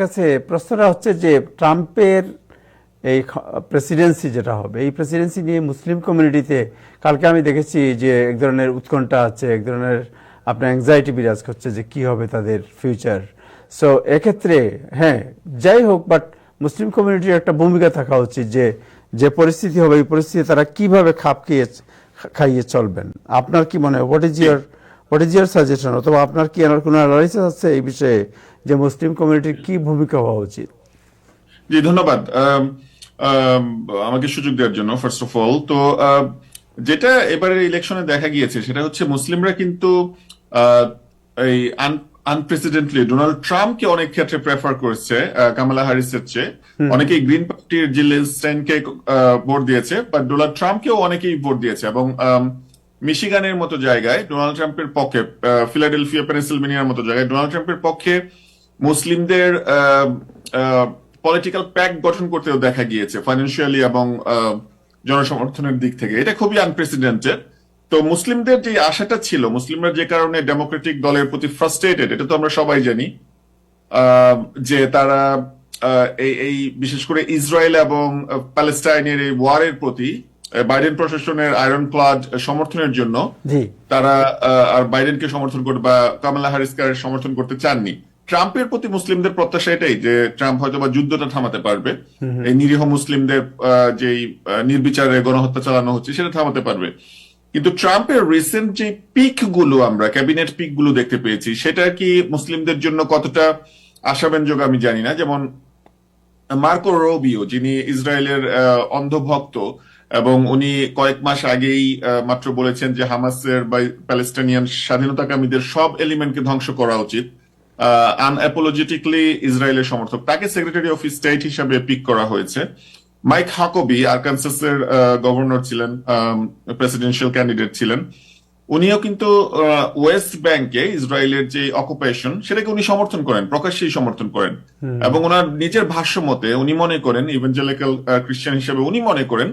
কাছে প্রশ্নটা হচ্ছে যে ট্রাম্পের এই প্রেসিডেন্সি যেটা হবে, এই প্রেসিডেন্সি নিয়ে মুসলিম কমিউনিটিতে কালকে আমি দেখেছি যে এক ধরনের উৎকণ্ঠা আছে, এক ধরনের আপনার অ্যাংজাইটি বিরাজ করছে যে কি হবে তাদের ফিউচার সো এক্ষেত্রে হ্যাঁ যাই হোক বাট মুসলিম কমিউনিটির একটা ভূমিকা থাকা উচিত যে যে পরিস্থিতি হবে, এই পরিস্থিতি তারা কীভাবে খাপ খেয়ে খাইয়ে চলবেন। আপনার কি মনে হয়? What is your what is your suggestion অথবা আপনার কি এনার কোনো অ্যানালাইসিস আছে এই বিষয়ে যে মুসলিম কমিউনিটির কি ভূমিকা হওয়া উচিত? জি ধন্যবাদ। আম, আম, আমাকে সুযোগ দেওয়ার জন্য ফার্স্ট অফ অল তো যেটা এবারের ইলেকশনে দেখা গিয়েছে সেটা হচ্ছে মুসলিমরা কিন্তু এই আনপ্রেসিডেন্টলি ডোনাল্ড ট্রাম্পকে অনেক ক্ষেত্রে প্রেফার করেছে কামালা হ্যারিসের চেয়ে। অনেকেই গ্রিন পার্টির জিলেন স্টেনকে ভোট দিয়েছে বাট ডোনাল্ড ট্রাম্পকেও অনেকেই ভোট দিয়েছে এবং মিশিগানের মতো জায়গায় ডোনাল্ড ট্রাম্পের পক্ষে ফিলাডেলফিয়া, পেনিসিলভেনিয়ার মতো জায়গায় ডোনাল্ড ট্রাম্পের পক্ষে মুসলিমদের পলিটিক্যাল প্যাক গঠন করতেও দেখা গিয়েছে ফাইন্যান্সিয়ালি এবং জনসমর্থনের দিক থেকে। এটা খুবই আনপ্রেসিডেন্টেড তো মুসলিমদের যে আশাটা ছিল, মুসলিমরা যে কারণে ডেমোক্রেটিক দলের প্রতি ফ্রাস্ট্রেটেড এটা তো আমরা সবাই জানি যে তারা এই বিশেষ করে ইসরায়েল এবং প্যালেস্টাইনের এই ওয়ারের প্রতি বাইডেন প্রশাসনের আয়রন ক্লাড সমর্থনের জন্য তারা আর বাইডেনকে সমর্থন করতে বা কামালা হ্যারিসকে আর সমর্থন করতে চাননি। ট্রাম্পের প্রতি মুসলিমদের প্রত্যাশা এটাই যে ট্রাম্প হয়তো বা যুদ্ধটা থামাতে পারবে। এই নিরীহ মুসলিমদের আহ, নির্বিচারে গণহত্যা চালানো হচ্ছে সেটা থামাতে পারবে। কিন্তু ট্রাম্পের রিসেন্ট যে পিকগুলো আমরা ক্যাবিনেট পিকগুলো দেখতে পেয়েছি সেটা কি মুসলিমদের জন্য কতটা আশাব্যঞ্জক আমি জানি না। যেমন মার্কো রোবিও যিনি ইসরায়েলের আহ, অন্ধভক্ত এবং উনি কয়েক মাস আগেই মাত্র বলেছেন যে হামাসের বা প্যালেস্টাইনিয়ান স্বাধীনতাকামীদের সব এলিমেন্টকে ধ্বংস করা উচিত। আনঅ্যাপোলজেটিকলি ইসরায়েলের সমর্থক। তাকে সেক্রেটারি অফ স্টেট হিসাবে পিক করা হয়েছে। মাইক হাকবি আরকানসাসের গভর্নর ছিলেন প্রেসিডেন্সিয়াল ক্যান্ডিডেট ছিলেন। উনিও কিন্তু ওয়েস্ট ব্যাংকে ইসরায়েলের যে অকুপেশন সেটাকে উনি সমর্থন করেন প্রকাশ্যেই সমর্থন করেন। এবং ওনার নিজের ভাষ্য মতে উনি মনে করেন ইভেঞ্জেলিক্যাল খ্রিস্টান হিসেবে উনি মনে করেন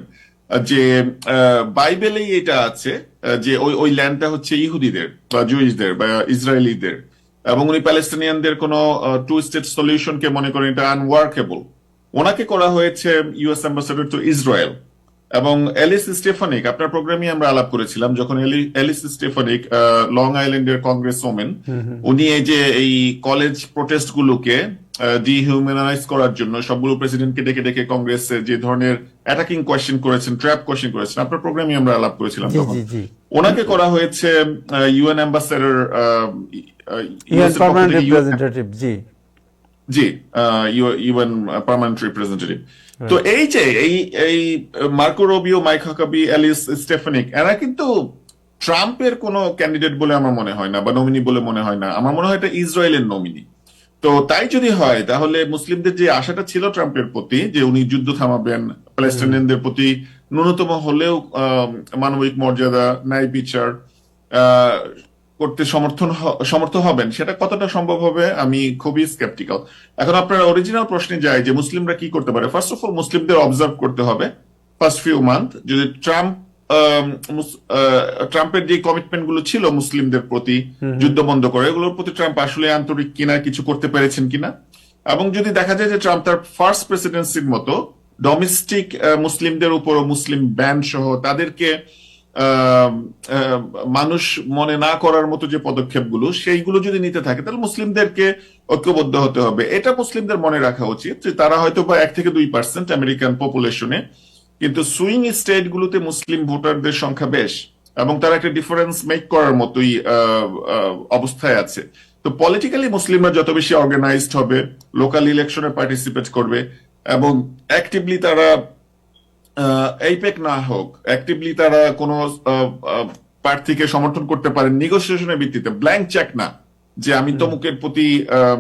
যে আহ, বাইবেলেই এটা আছে যে ওই ওই ল্যান্ডটা হচ্ছে ইহুদিদের বা জুইসদের বা ইসরায়েলিদের। এবং উনি প্যালেস্টিনিয়ানদের কোনো টু স্টেট সলিউশনকে মনে করেন এটা আনওয়ার্কেবল ওনাকে করা হয়েছে ইউএস অ্যাম্বাসেডর টু ইসরায়েল এবং এলিস স্টেফানিক আপনার প্রোগ্রামে আমরা আলাপ করেছিলাম যখন এলি- এলিস স্টেফানিক লং আইল্যান্ডের কংগ্রেস ওমেন উনি এই যে এই কলেজ প্রোটেস্ট গুলোকে ডিহিউম্যানাইজ করার জন্য সবগুলো প্রেসিডেন্টকে ডেকে ডেকে কংগ্রেসে যে ধরনের অ্যাটাকিং কোয়েশ্চেন করেছেন ট্র্যাপ কোয়েশ্চেন করেছেন আপনার প্রোগ্রামে আমরা আলাপ করেছিলাম তখন। ওনাকে করা হয়েছে ইউএন অ্যাম্বাসেডর জি। জি ইউএন পার্মানেন্ট রিপ্রেজেন্টেটিভ তো এই যে এই এই Marco Rubio Mike Huckabee Elise Stefanik এরা কিন্তু ট্রাম্পের কোনো ক্যান্ডিডেট বলে আমার মনে হয় না বা নমিনি বলে মনে হয় না। আমার মনে হয় এটা ইসরায়েলের নমিনি তো তাই যদি হয়, তাহলে মুসলিমদের যে আশাটা ছিল ট্রাম্পের প্রতি, যে উনি যুদ্ধ থামাবেন প্যালেস্টাইনিয়ানদের প্রতি ন্যূনতম হলেও মানবিক মর্যাদা, ন্যায় বিচার করতে সমর্থন সমর্থ হবেন, সেটা কতটা সম্ভব হবে, আমি খুবই স্কেপটিক্যাল এখন আপনার অরিজিনাল প্রশ্নে যায় যে মুসলিমরা কি করতে পারে? ফার্স্ট অফ অল মুসলিমদের অবজার্ভ করতে হবে ফার্স্ট ফিউ মান্থ যদি ট্রাম্প ট্রাম্পের যে কমিটমেন্টগুলো ছিল মুসলিমদের প্রতি যুদ্ধ বন্ধ করে এগুলোর প্রতি ট্রাম্প আসলে আন্তরিক কিনা কিছু করতে পেরেছেন কিনা? এবং যদি দেখা যায় যে ট্রাম্প তার ফার্স্ট প্রেসিডেন্সির মতো ডোমেস্টিক মুসলিমদের উপর মুসলিম ব্যান সহ তাদেরকে মানুষ মনে না করার মতো যে পদক্ষেপগুলো সেইগুলো যদি নিতে থাকে তাহলে মুসলিমদেরকে ঐক্যবদ্ধ হতে হবে। এটা মুসলিমদের মনে রাখা উচিত যে তারা হয়তো বা এক থেকে দুই পার্সেন্ট আমেরিকান পপুলেশনে কিন্তু সুইং স্টেট গুলোতে মুসলিম ভোটারদের সংখ্যা বেশ এবং তারা একটা ডিফারেন্স মেক করার মতোই অবস্থায় আছে। তো পলিটিক্যালি মুসলিমরা যত বেশি অর্গানাইজড হবে লোকাল ইলেকশনে পার্টিসিপেট করবে এবং অ্যাক্টিভলি তারা এইপেক না হোক অ্যাক্টিভলি তারা কোনো প্রার্থীকে সমর্থন করতে পারেন নিগোসিয়েশনের ভিত্তিতে ব্ল্যাঙ্ক চেক না যে আমি তমুকের প্রতি আহ,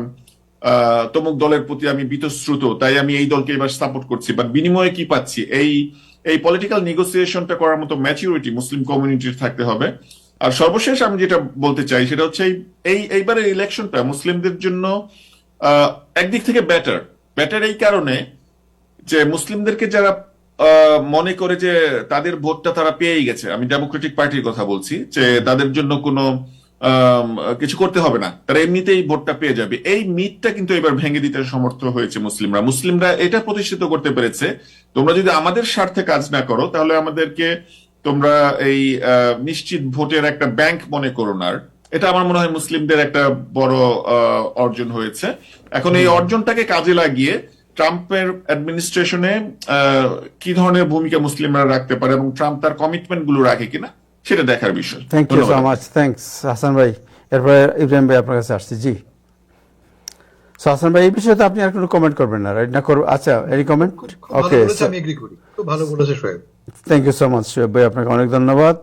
তমুক দলের প্রতি আমি বিতশ্রুত তাই আমি এই দলকে এবার সাপোর্ট করছি। বাট বিনিময়ে কি পাচ্ছি? এই এই পলিটিক্যাল নেগোসিয়েশনটা করার মতো ম্যাচিউরিটি মুসলিম কমিউনিটির থাকতে হবে। আর সর্বশেষ আমি যেটা বলতে চাই, সেটা হচ্ছে এই- এই, এইবারের ইলেকশনটা মুসলিমদের জন্য একদিক থেকে বেটার বেটার এই কারণে যে মুসলিমদেরকে যারা মনে করে যে তাদের ভোটটা তারা পেয়েই গেছে। আমি ডেমোক্রেটিক পার্টির কথা বলছি, যে তাদের জন্য কোনো কিছু করতে হবে না। তারা এমনিতেই ভোটটা পেয়ে যাবে। এই মিথটা কিন্তু এবার ভেঙে দিতে সমর্থ হয়েছে মুসলিমরা। মুসলিমরা এটা প্রতিষ্ঠিত করতে পেরেছে। তোমরা যদি আমাদের স্বার্থে কাজ না করো তাহলে আমাদেরকে তোমরা এই নিশ্চিত ভোটের একটা ব্যাংক মনে করো না। এটা আমার মনে হয় মুসলিমদের একটা বড় আহ, অর্জন হয়েছে। এখন এই অর্জনটাকে কাজে লাগিয়ে ট্রাম্পের অ্যাডমিনিস্ট্রেশনে কি ধরনের ভূমিকা মুসলিমরা রাখতে পারে এবং ট্রাম্প তার কমিটমেন্টগুলো রাখে কিনা সেটা দেখার বিষয়। Thank you so much thanks Hasan ভাই। এরপরে ইব্রাহিম ভাই আপনার কাছে আসছি। জি। সো হাসান ভাই এই বিষয়ে তো আপনি আর কোনো কমেন্ট করবেন না রাইট না করব আচ্ছা এনি কমেন্ট ওকে আমি এগ্রি করি। খুব ভালো বলেছে Soheb. Thank you so much Shoaib ভাই আপনাকে অনেক ধন্যবাদ।